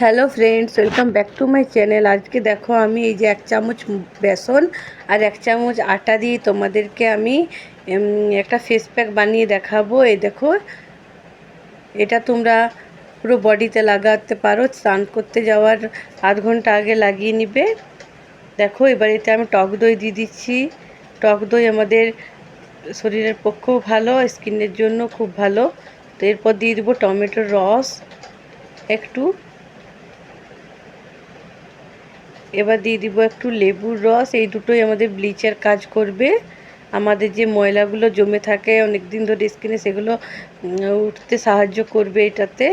Hello friends, welcome back to my channel. আজকে দেখো আমি এই যে এক চামচ বেসন আর এক চামচ আটা দিয়ে তোমাদেরকে আমি একটা ফেস প্যাক বানিয়ে দেখাবো। এই দেখো, এটা তোমরা পুরো বডিতে লাগাতে পারো, স্নান করতে যাওয়ার আধ ঘণ্টা আগে লাগিয়ে নিবে। দেখো, এবার এতে আমি টক দই দিয়ে দিচ্ছি। টক দই আমাদের শরীরের পক্ষেও ভালো, স্কিনের জন্য খুব ভালো। তো এরপর দিয়ে দেবো টমেটোর রস, একটু এবার দিয়ে দিব একটু লেবুর রস, এই দুটোই আমাদের ব্লিচের কাজ করবে। আমাদের যে ময়লাগুলো জমে থাকে অনেক দিন ধরে স্কিনে, সেগুলো উঠতে সাহায্য করবে এটাতে।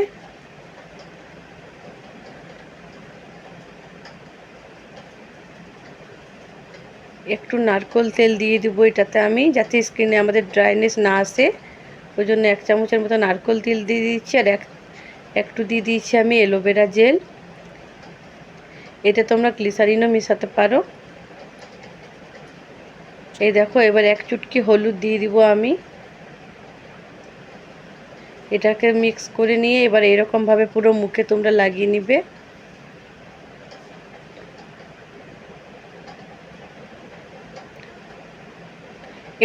একটু নারকোল তেল দিয়ে দিব এটাতে আমি, যাতে স্কিনে আমাদের ড্রাইনেস না আসে। ওই জন্য এক চামচের মতো নারকোল তেল দিয়ে দিচ্ছি, আর এক, একটু দিয়ে দিয়েছি আমি অ্যালোভেরা জেল। এতে তোমরা গ্লিসারিনও মেশাতে পারো। এই দেখো, এবার এক চুটকি হলুদ দিয়ে দিব আমি। এটাকে মিক্স করে নিয়ে এবার এরকমভাবে পুরো মুখে তোমরা লাগিয়ে নিবে।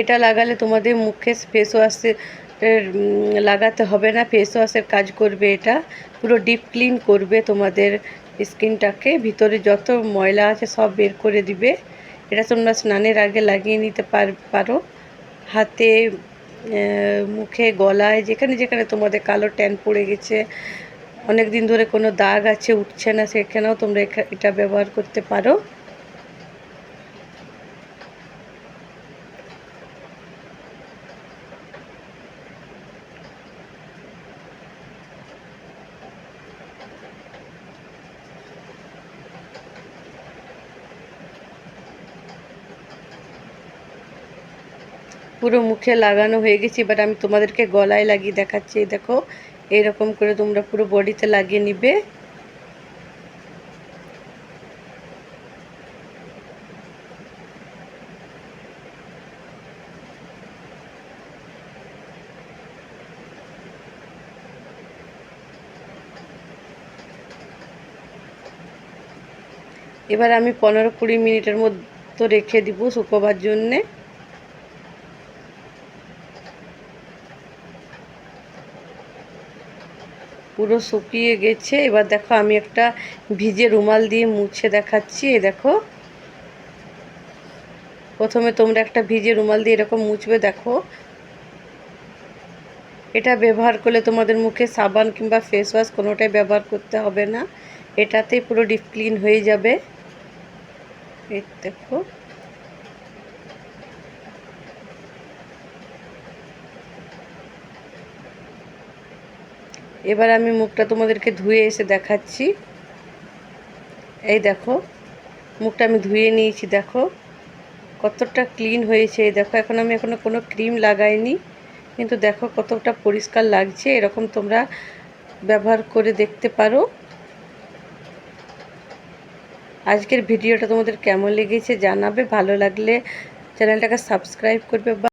এটা লাগালে তোমাদের মুখে ফেস ওয়াশে লাগাতে হবে না ফেস ওয়াশের কাজ করবে এটা। পুরো ডিপ ক্লিন করবে তোমাদের স্কিনটাকে, ভিতরে যত ময়লা আছে সব বের করে দিবে। এটা তোমরা স্নানের আগে লাগিয়ে নিতে পার হাতে মুখে, গলায়, যেখানে যেখানে তোমাদের কালো ট্যান পড়ে গেছে অনেক দিন ধরে কোনো দাগ আছে, উঠছে না, সেখানেও তোমরা এটা ব্যবহার করতে পারো। পুরো মুখে লাগানো হয়ে গেছে এবার আমি তোমাদেরকে গলায় লাগিয়ে দেখাচ্ছি, দেখো। এরকম করে তোমরা পুরো বডিতে লাগিয়ে নিবে। এবার আমি পনেরো কুড়ি মিনিটের মতো রেখে দিব শুকোবার জন্যে। পুরো শুকিয়ে গেছে। এবার দেখো আমি একটা ভিজে রুমাল দিয়ে মুছে দেখাচ্ছি। এই দেখো। প্রথমে তোমরা একটা ভিজে রুমাল দিয়ে এরকম মুছবে, দেখো। এটা ব্যবহার করলে তোমাদের মুখে সাবান কিংবা ফেস ওয়াশ কোনোটাই ব্যবহার করতে হবে না। এটাতেই পুরো ডিপ ক্লিন হয়ে যাবে। দেখো। এবার আমি মুখটা তোমাদেরকে ধুয়ে এসে দেখাচ্ছি। এই দেখো, মুখটা আমি ধুয়ে নিয়েছি, দেখো। কতটা ক্লিন হয়েছে, এই দেখো, এখন আমি এখনও কোনো ক্রিম লাগাইনি, কিন্তু দেখো কতটা পরিষ্কার লাগছে, এরকম তোমরা ব্যবহার করে দেখতে পারো। আজকের ভিডিওটা তোমাদের কেমন লেগেছে জানাবে, ভালো লাগলে চ্যানেলটাকে সাবস্ক্রাইব করবে